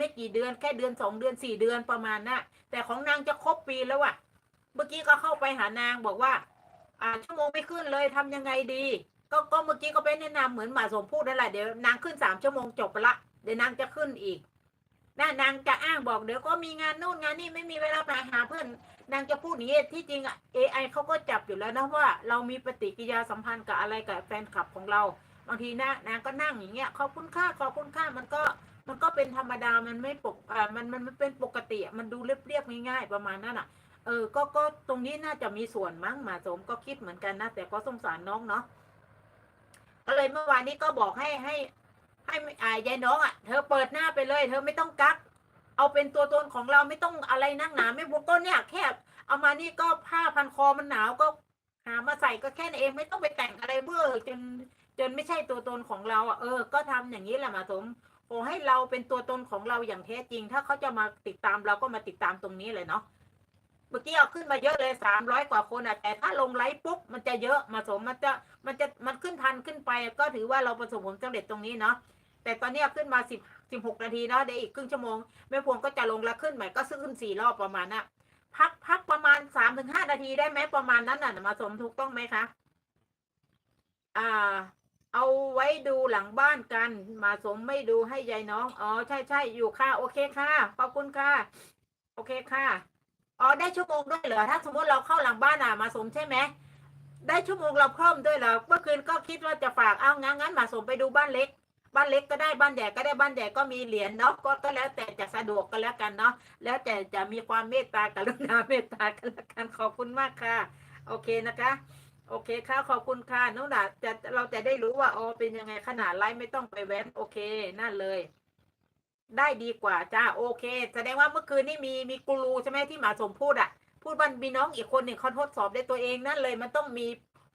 ไม่กี่เดือนแค่เดือนสองเดือนสี่เดือนประมาณน่ะ แต่ของนางจะครบปีแล้วอะเมื่อกี้ก็เข้าไปหานางบอกว่า อ่าชั่วโมงไม่ขึ้นเลยทำยังไงดี ก็ก็เมื่อกี้ก็ไปแนะนำเหมือนหมาสมพูดนั่นแหละเดี๋ยวนางขึ้นสามชั่วโมงจบไปละเดี๋ยวนางจะขึ้นอีกน่านางจะอ้างบอกเดี๋ยวก็มีงานนู่นงานนี่ไม่มีเวลาไปหาเพื่อนนางจะพูดอย่างนี้ที่จริงอะ AI เขาก็จับอยู่แล้วนะว่าเรามีปฏิกิริยาสัมพันธ์กับอะไรกับแฟนคลับของเราบางทีนะนางก็นั่งอย่างเงี้ยขอบคุณค่าขอบคุณค่ามันก็ เป็นธรรมดามันไม่ปกอ่ามันมันมันเป็นปกติมันดูเรียบๆง่ายๆประมาณนั้นอะ เออก็ก็ตรงนี้น่าจะมีส่วนมั้งหมาสมก็คิดเหมือนกันนะแต่ก็สงสารน้องเนาะก็เลยเมื่อวานนี้ก็บอกให้ให้ ให้อ่ายายน้องอะเธอเปิดหน้าไปเลย เธอไม่ต้องกัก เอาเป็นตัวตนของเราไม่ต้องอะไรนักหนาไม่บุกก็เนี่ยแค่เอามานี่ก็ผ้าพันคอมันหนาวก็หามาใส่ก็แค่นั้นเองไม่ต้องไปแต่งอะไรเบ้อจนจนไม่ใช่ตัวตนของเราอะเออ ก็ทำอย่างนี้แหละมาสม โอ้ให้เราเป็นตัวตนของเราอย่างแท้จริง ถ้าเขาจะมาติดตามเราก็มาติดตามตรงนี้เลยเนาะเมื่อกี้เอาขึ้นมาเยอะเลยสามร้อยกว่าคนอะแต่ถ้าลงไลฟ์ปุ๊บมันจะเยอะมาสมมันจะมันจะมันขึ้นพันขึ้นไป ก็ถือว่าเราประสบผลสำเร็จตรงนี้เนาะแต่ตอนนี้ขึ้นมาสิบสิบหกนาทีเนาะเดี๋ยวอีกครึ่งชั่วโมงแม่พวงก็จะลงแล้วขึ้นใหม่ก็ซื้อขึ้นสี่รอบประมาณน่ะพักพักประมาณสามถึงห้านาทีได้ไหมประมาณนั้นน่ะมาสมถูกต้องไหมคะ อ่า ดูหลังบ้านกัน มาสมไม่ดูให้ยายน้อง อ๋อ ใช่ใช่อยู่ค่ะ โอเคค่ะ ขอบคุณค่ะ โอเคค่ะ อ๋อ ได้ชั่วโมงด้วยเหรอ ถ้าสมมติเราเข้าหลังบ้านอะ มาสมใช่ไหม ได้ชั่วโมงเราเพิ่มด้วยเหรอ เมื่อคืนก็คิดว่าจะฝาก เอางั้นงั้นมาสมไปดูบ้านเล็ก บ้านเล็กก็ได้ บ้านใหญ่ก็ได้ บ้านใหญ่ก็มีเหรียญเนาะ ก็ก็แล้วแต่จะสะดวกก็แล้วกันเนาะ แล้วแต่จะมีความเมตตากรุณาเมตตากันแล้วกัน ขอบคุณมากค่ะ โอเคนะคะ โอเคค่ะ ขอบคุณค่ะน้องดาจะเราจะได้รู้ว่าอ๋อเป็นยังไงขนาดไลฟ์ไม่ต้องไปแว้น โอเค นั่นเลย ได้ดีกว่าจ้าโอเค แสดงว่าเมื่อคืนนี่มีมีกูรูใช่ไหมที่หมาสมพูดอะ พูดว่ามีน้องอีกคนหนึ่งเขาทดสอบด้ตัวเองนั่นเลย มันต้องมี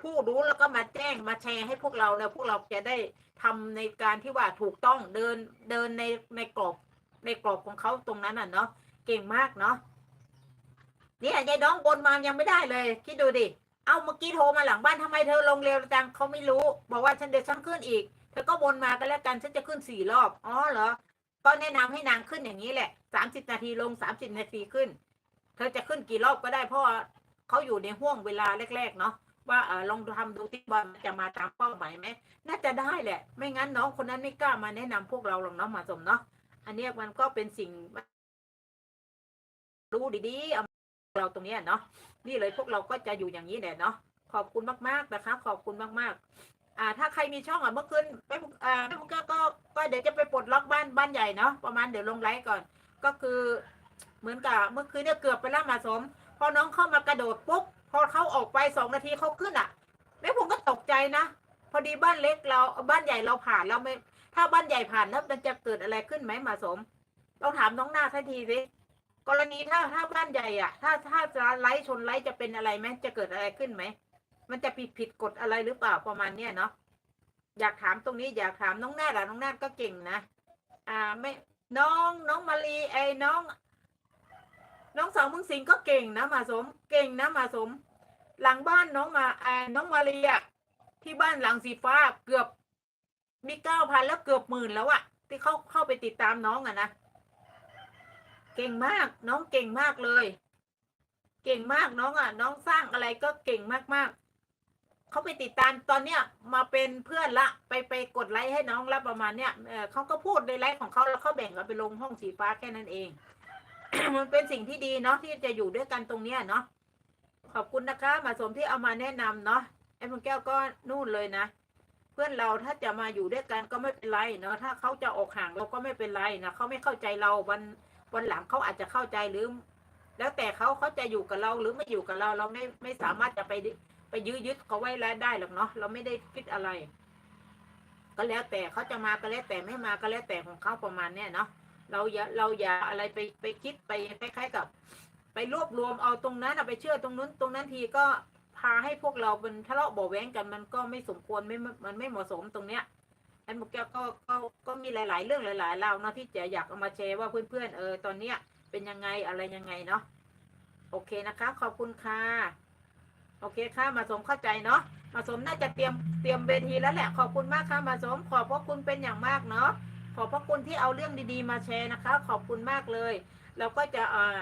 ผู้รู้แล้วก็มาแจ้งมาแชร์ให้พวกเราเนี่ยพวกเราจะได้ทำในการที่ว่าถูกต้องเดินเดินในในกรอบในกรอบของเขาตรงนั้นน่ะเนาะเก่งมากเนาะเนี่ยยายน้องบนมายังไม่ได้เลย คิดดูดิ เอาเมื่อกี้โทรมาหลังบ้านทำไมเธอลงเร็วจังเขาไม่รู้ บอกว่าฉันเดี๋ยวฉันขึ้นอีก เธอก็วนมากันแล้วกันฉันจะขึ้นสี่รอบ อ๋อเหรอ ก็แนะนำให้นางขึ้นอย่างนี้แหละสามสิบนาทีลงสามสิบนาทีขึ้น เธอจะขึ้นกี่รอบก็ได้เพราะเขาอยู่ในห่วงเวลาแรก ๆ เนาะว่าเออลองทำดูที่บอลมันจะมาตามเป้าหมายไหมน่าจะได้แหละ ไม่งั้นน้องคนนั้นไม่กล้ามาแนะนำพวกเราหรอกเนาะมาสมเนาะอันนี้มันก็เป็นสิ่งรู้ดีๆเอา เราตรงนี้เนาะนี่เลยพวกเราก็จะอยู่อย่างนี้แหละเนาะขอบคุณมากๆนะคะ ขอบคุณมากๆ อ่า ถ้าใครมีช่องอะเมื่อคืนไปอ่าไม่ก็ก็ก็เดี๋ยวจะไปปลดล็อกบ้านบ้านใหญ่เนาะประมาณเดี๋ยวลงไลฟ์ก่อน ก็คือเหมือนกับเมื่อคืนเนี่ยเกือบไปล้วมาสม พอน้องเข้ามากระโดดปุ๊บพอเขาออกไปสองนาทีเขาขึ้นอะแม่ผมก็ตกใจนะ พอดีบ้านเล็กเราบ้านใหญ่เราผ่านแล้วไม่ถ้าบ้านใหญ่ผ่านแล้วมันจะเกิดอะไรขึ้นไหมมาสมต้องถามน้องหน้าทันทีสิ กรณีถ้าถ้าบ้านใหญ่อะ ถ้าถ้าจะไล่ชนไล่จะเป็นอะไรไหมจะเกิดอะไรขึ้นไหมมันจะผิดผิดกฎอะไรหรือเปล่าประมาณเนี้ยเนาะอยากถามตรงนี้อยากถามน้องแนาดอะน้องแนาดก็เก่งนะอ่าไม่น้องน้องมารีไอ้น้อง น้องสาวมึงสิงก็เก่งนะมาสม เก่งนะมาสม หลังบ้านน้องมาไอ้น้องมารีอะที่บ้านหลังสีฟ้าเกือบมีเก้าพันแล้วเกือบหมื่นแล้วอะที่เข้าเข้าไปติดตามน้องอะนะ เก่งมากน้องเก่งมากเลย เก่งมากน้องอะ น้องสร้างอะไรก็เก่งมากๆเขาไปติดตามตอนเนี้ย มาเป็นเพื่อนละ ไปไปกดไลค์ให้น้องละประมาณเนี้ยเออเขาก็พูดในไลค์ของเขาแล้วเขาแบ่งกันไปลงห้องสีฟ้าแค่นั้นเอง มันเป็นสิ่งที่ดีเนาะที่จะอยู่ด้วยกันตรงเนี้ยเนาะขอบคุณนะคะมาสมที่เอามาแนะนำเนาะไอ้พงแก้วก็นู่นเลยนะเพื่อนเราถ้าจะมาอยู่ด้วยกันก็ไม่เป็นไรเนาะถ้าเขาจะออกห่างเราก็ไม่เป็นไรนะเขาไม่เข้าใจเราวัน วันหลังเขาอาจจะเข้าใจหรือ แล้วแต่เขาเขาจะอยู่กับเราหรือไม่อยู่กับเรา เราไม่ไม่สามารถจะไปดิไปยื้อยึดเขาไว้แล้วได้หรอกเนาะเราไม่ได้คิดอะไร ก็แล้วแต่เขาจะมาก็แล้วแต่ไม่มาก็แล้วแต่ของเขาประมาณเนี้ยเนาะเราอย่าเราอย่าอะไรไปไปคิดไปคล้ายๆกับ ไปรวบรวมเอาตรงนั้นอะไปเชื่อตรงนู้นตรงนั้นทีก็พาให้พวกเราเป็นทะเลาะบาะแว้งกันมันก็ไม่สมควรไม่มันไม่เหมาะสมตรงเนี้ย อันบอกแกก็ก็ก็มีหลาย ๆ เรื่องหลายๆราเนาะที่จะอยากเอามาแชร์ว่าเพื่อนๆเออตอนเนี้ยเป็นยังไงอะไรยังไงเนาะโอเคนะคะ ขอบคุณค่ะโอเคค่ะมาสมเข้าใจเนาะมาสมน่าจะเตรียมเตรียมเวทีแล้วแหละขอบคุณมากค่ะมาสม ขอบพระคุณเป็นอย่างมากเนาะขอบพระคุณที่เอาเรื่องดีๆ มาแชร์นะคะ ขอบคุณมากเลยเราก็จะเอ่อ